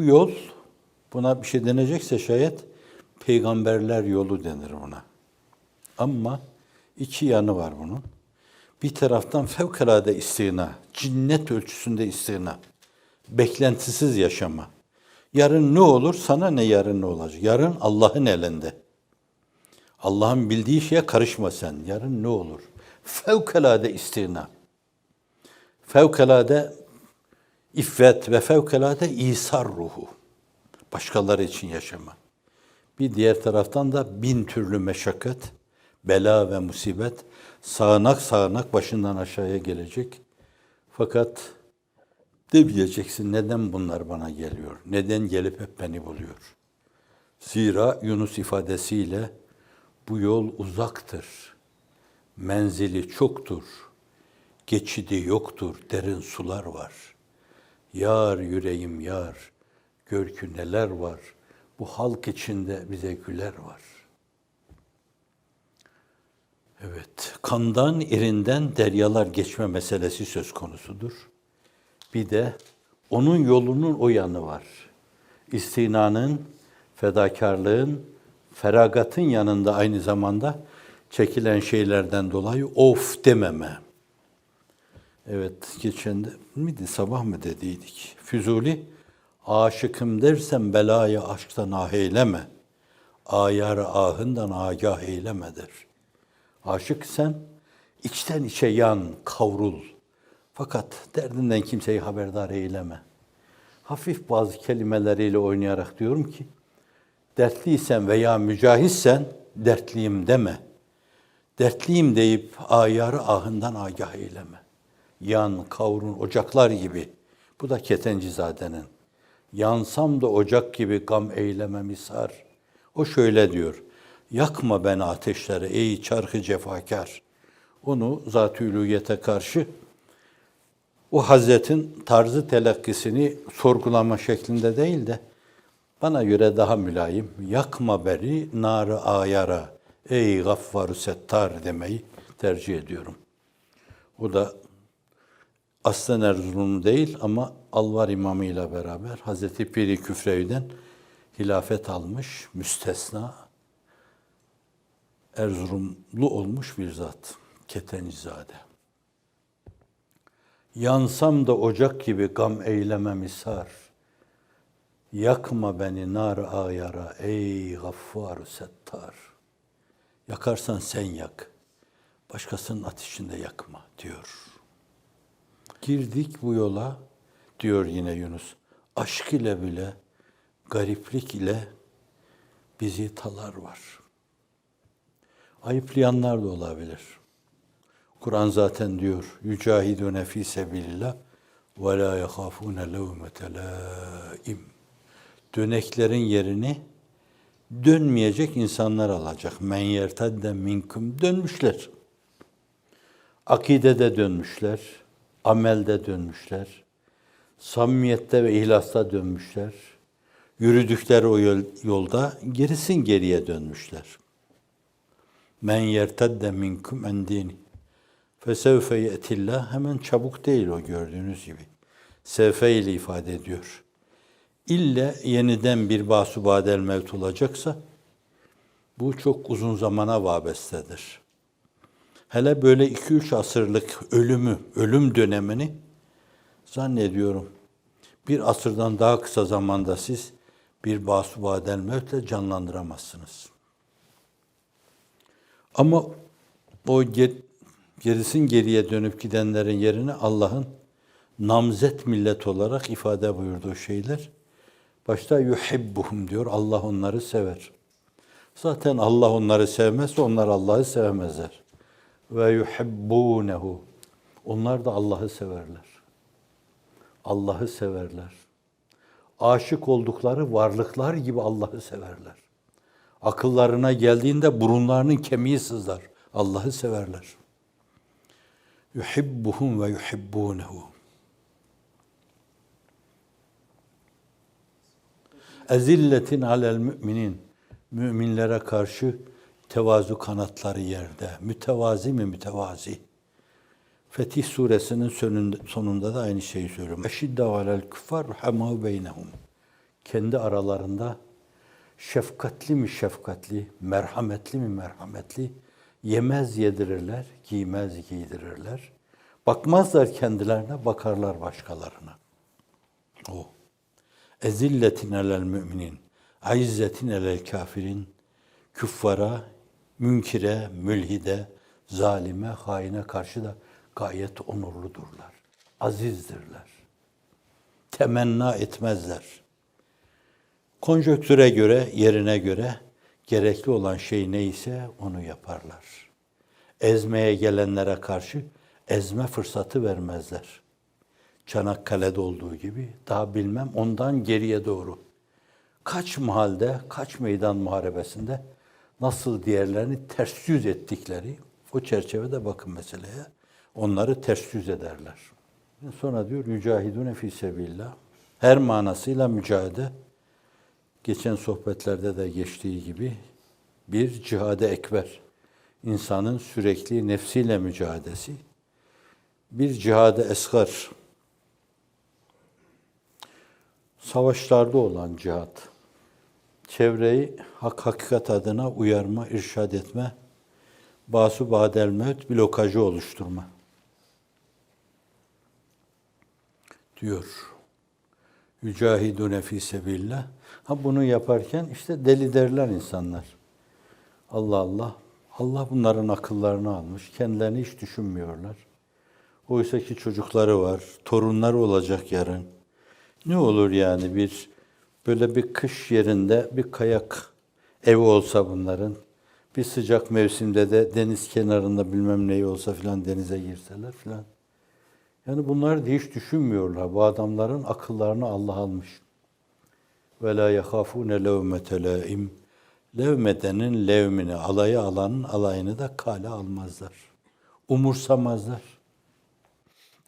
Bu yol, buna bir şey denecekse şayet, peygamberler yolu denir buna. Ama iki yanı var bunun. Bir taraftan fevkalade istina, cinnet ölçüsünde istina, beklentisiz yaşama. Yarın ne olur, sana ne yarın ne olacak? Yarın Allah'ın elinde. Allah'ın bildiği şeye karışma sen. Yarın ne olur? Fevkalade istina. Fevkalade iffet ve fevkalade isar ruhu. Başkaları için yaşama. Bir diğer taraftan da bin türlü meşakkat, bela ve musibet sağanak sağanak başından aşağıya gelecek. Fakat demeyeceksin neden bunlar bana geliyor? Neden gelip hep beni buluyor? Zira Yunus ifadesiyle bu yol uzaktır. Menzili çoktur. Geçidi yoktur. Derin sular var. Yar yüreğim yar. Gör ki neler var. Bu halk içinde bize güler var. Evet, kandan, irinden deryalar geçme meselesi söz konusudur. Bir de onun yolunun o yanı var. İstinanın, fedakarlığın, feragatın yanında aynı zamanda çekilen şeylerden dolayı of dememe. Evet, geçen de miydi, sabah mı dediydik? Füzuli, aşıkım dersen belayı aşktan ah eyleme. Ayar ahından agah eyleme der. Aşık sen, içten içe yan, kavrul. Fakat derdinden kimseyi haberdar eyleme. Hafif bazı kelimeleriyle oynayarak diyorum ki, dertliysen veya mücahitsen dertliyim deme. Dertliyim deyip ayarı ahından agah eyleme. Yan, kavrun, ocaklar gibi. Bu da Ketencizade'nin. Yansam da ocak gibi gam eylememi sar. O şöyle diyor. Yakma beni ateşlere ey çarkı cefakar. Onu zat-ı karşı o Hazretin tarzı telakkisini sorgulama şeklinde değil de bana göre daha mülayim. Yakma beri narı ayara ey gaffaru settar demeyi tercih ediyorum. O da aslen Erzurum değil ama Alvar İmamı ile beraber Hazreti Piri Küfrevi'den hilafet almış, müstesna, Erzurumlu olmuş bir zat, Ketencizade. Yansam da ocak gibi gam eyleme misar. Yakma beni nar ayara ey gaffar settar. Yakarsan sen yak. Başkasının ateşinde yakma diyor. Girdik bu yola diyor yine Yunus. Aşk ile bile gariplik ile bizi talar var. Ayıplayanlar da olabilir. Kur'an zaten diyor. Yücahidune fî sebilillah ve lâ yehâfûne levmete lâim. Döneklerin yerini dönmeyecek insanlar alacak. Men yertedde minkum dönmüşler. Akidede dönmüşler. Amelde dönmüşler. Samimiyette ve ihlasta dönmüşler. Yürüdükleri o yolda gerisin geriye dönmüşler. Men yertedde minkum en dini. Fesevfe yetillah hemen çabuk değil o gördüğünüz gibi. Sevfe ile ifade ediyor. İlle yeniden bir basubadel mevt olacaksa bu çok uzun zamana vabestedir. Hele böyle iki üç asırlık ölümü, ölüm dönemini zannediyorum bir asırdan daha kısa zamanda siz bir basubadel mevtle canlandıramazsınız. Ama o gerisin geriye dönüp gidenlerin yerine Allah'ın namzet millet olarak ifade buyurduğu şeyler. Başta yuhibbuhum diyor. Allah onları sever. Zaten Allah onları sevmezse onlar Allah'ı sevmezler. Ve yuhibbunehu. Onlar da Allah'ı severler. Allah'ı severler. Aşık oldukları varlıklar gibi Allah'ı severler. Akıllarına geldiğinde burunlarının kemiği sızlar. Allah'ı severler. Yuhibbuhum ve yuhibbunehu. Ezilletin alel müminin. Müminlere karşı tevazu kanatları yerde. Mütevazi mi mütevazi? Fetih suresinin sonunda, da aynı şeyi söylüyorum. Eşidde alel küffar hema beynehum. kendi aralarında şefkatli mi şefkatli, merhametli mi merhametli, yemez yedirirler, giymez giydirirler. Bakmazlar kendilerine, bakarlar başkalarına. O. Ezilletin alel müminin, aizzetin alel kafirin, küffara, münkire, mülhide, zalime, haine karşı da gayet onurludurlar. Azizdirler. Temenna etmezler. Konjöktüre göre, yerine göre gerekli olan şey neyse onu yaparlar. Ezmeye gelenlere karşı ezme fırsatı vermezler. Çanakkale'de olduğu gibi daha bilmem ondan geriye doğru. Kaç mahalde, kaç meydan muharebesinde nasıl diğerlerini ters yüz ettikleri o çerçevede bakın meseleye. Onları ters yüz ederler. Sonra diyor yücahidune fi sebillah. Her manasıyla mücadele geçen sohbetlerde de geçtiği gibi bir cihade ekber. insanın sürekli nefsiyle mücadelesi. Bir cihade esgar. Savaşlarda olan cihat. Çevreyi hak hakikat adına uyarma, irşad etme, basu badel mevt blokajı oluşturma. Diyor. Yücahidune fi sebillah. Ha bunu yaparken işte deli derler insanlar. Allah Allah. Allah bunların akıllarını almış. Kendilerini hiç düşünmüyorlar. Oysa ki çocukları var, torunları olacak yarın. Ne olur yani bir böyle bir kış yerinde bir kayak evi olsa bunların. Bir sıcak mevsimde de deniz kenarında bilmem neyi olsa filan denize girseler filan. Yani bunları da hiç düşünmüyorlar. Bu adamların akıllarını Allah almış. Ve la yahafune levmete. Levmedenin levmini, alayı alanın alayını da kale almazlar. Umursamazlar.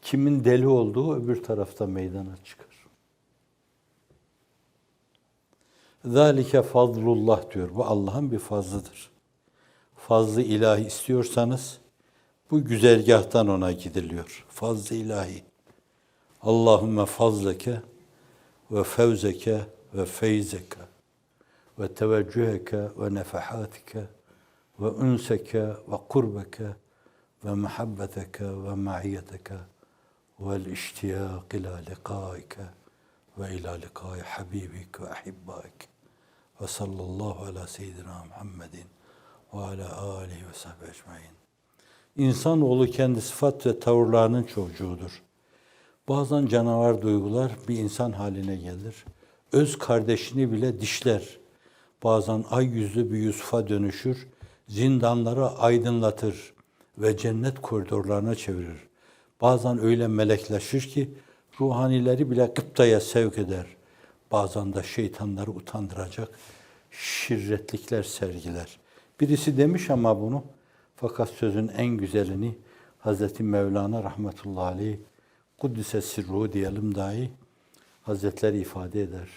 Kimin deli olduğu öbür tarafta meydana çıkar. Zalike fazlullah diyor. Bu Allah'ın bir fazlıdır. Fazlı ilahi istiyorsanız bu güzergahtan ona gidiliyor. Fazlı ilahi. Allahümme fazleke ve fevzeke ve feyzeke ve teveccüheke ve nefahatike ve ünseke ve kurbeke ve muhabbeteke ve ma'iyeteke vel iştiyak ila likaike ve ila likai habibik ve ahibbaik ve sallallahu ala seyyidina Muhammedin ve ala alihi ve sahbihi ecmain. İnsanoğlu kendi sıfat ve tavırlarının çocuğudur. Bazen canavar duygular bir insan haline gelir. Öz kardeşini bile dişler. Bazen ay yüzlü bir Yusuf'a dönüşür. Zindanları aydınlatır ve cennet koridorlarına çevirir. Bazen öyle melekleşir ki ruhanileri bile gıptaya sevk eder. Bazen de şeytanları utandıracak şirretlikler sergiler. Birisi demiş ama bunu fakat sözün en güzelini Hazreti Mevlana rahmetullahi aleyh Kuddise sirruhu diyelim dahi Hazretleri ifade eder.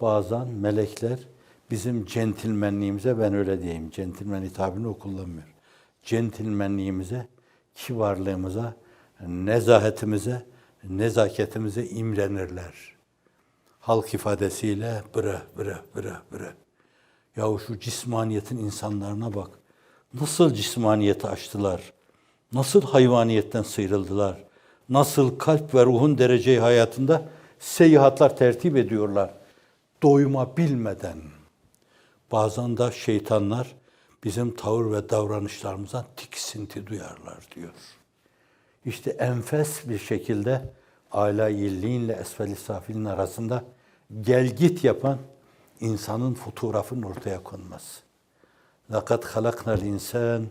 Bazen melekler bizim centilmenliğimize ben öyle diyeyim. Centilmen hitabını o kullanmıyor. Centilmenliğimize, kibarlığımıza, nezahetimize, nezaketimize imrenirler. Halk ifadesiyle bre bre bre bre. Yahu şu cismaniyetin insanlarına bak. Nasıl cismaniyeti açtılar? Nasıl hayvaniyetten sıyrıldılar? Nasıl kalp ve ruhun dereceyi hayatında seyahatler tertip ediyorlar? Doyuma bilmeden. Bazen de şeytanlar bizim tavır ve davranışlarımızdan tiksinti duyarlar diyor. İşte enfes bir şekilde âlâ illiğinle esfel-i safilin arasında gelgit yapan insanın fotoğrafının ortaya konması. Lakat halaknal insan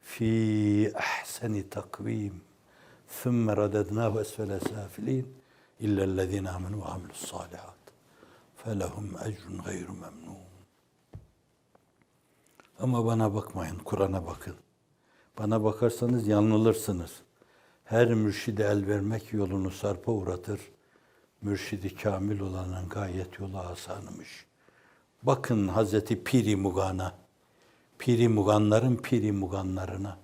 fi ahseni takvim. Thumma radadnahu esfele safilin illellezine amenu ve amilus salihat. Felehum ecrun gayru memnun. Ama bana bakmayın, Kur'an'a bakın. Bana bakarsanız yanılırsınız. Her mürşide el vermek yolunu sarpa uğratır.'' Mürşidi kamil olanın gayet yolu asanımış. Bakın Hazreti Piri Mugan'a, Piri Muganların Piri Muganlarına,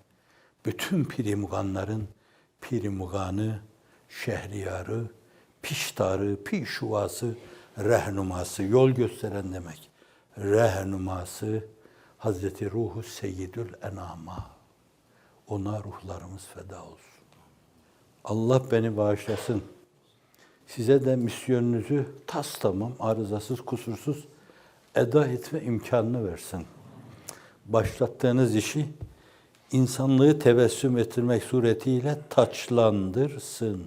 bütün Piri Muganların Piri Muganı, Şehriyarı, Piştarı, Pişuvası, rehnuması, yol gösteren demek. Rehnuması Hazreti Ruhu Seyyidül Enama. Ona ruhlarımız feda olsun. Allah beni bağışlasın. Size de misyonunuzu tas tamam, arızasız, kusursuz eda etme imkanını versin. Başlattığınız işi insanlığı tebessüm ettirmek suretiyle taçlandırsın.